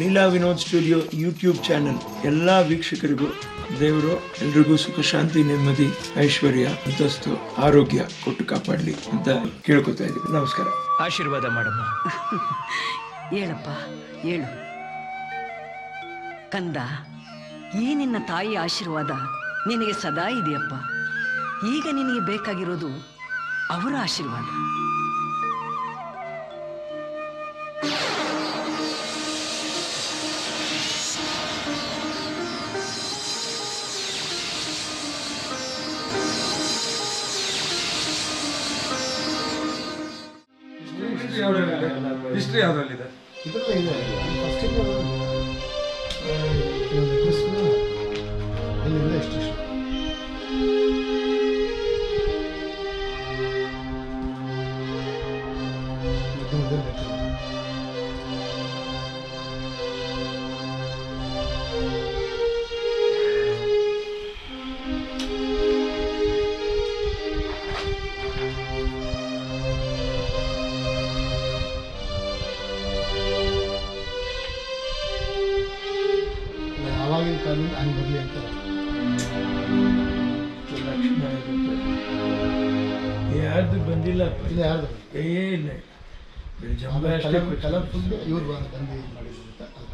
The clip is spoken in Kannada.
Leela Vinod studio YouTube channel. ಎಲ್ಲ ವೀಕ್ಷಕರಿಗೂ ದೇವರು ಎಲ್ರಿಗೂ ಸುಖ ಶಾಂತಿ ನೆಮ್ಮದಿ ಐಶ್ವರ್ಯ ಅಂತಸ್ತು ಆರೋಗ್ಯ ಕೊಟ್ಟು ಕಾಪಾಡಲಿ ಅಂತ ಕೇಳ್ಕೊತಾ ಇದ್ದೀವಿ. ನಮಸ್ಕಾರ. ಆಶೀರ್ವಾದ ಮಾಡಮ್ಮ. ಹೇಳಪ್ಪ ಹೇಳು. ಕಂದ ಈ ನಿನ್ನ ತಾಯಿ ಆಶೀರ್ವಾದ ನಿನಗೆ ಸದಾ ಇದೆಯಪ್ಪ. ಈಗ ನಿನಗೆ ಬೇಕಾಗಿರೋದು ಅವರ ಆಶೀರ್ವಾದ. ಹಿಸ್ಟ್ರಿ ಯಾವ್ದ್ರಲ್ಲಿದೆ ಇದೆಲ್ಲ ಇದೆ ಫಸ್ಟಿಂದ ಆವಾಗಿನ ಕಾಲದಿಂದ ಹಂಗೆ ಬರಲಿ ಅಂತ ಯಾರ್ದು ಬಂದಿಲ್ಲ? ಇಲ್ಲ ಯಾರ್ದು? ಏ ಇಲ್ಲ ಫುಲ್ ಇವ್ರು ಬಂದು ಬಂದು ಮಾಡಿದ್ರು ಅಂತ.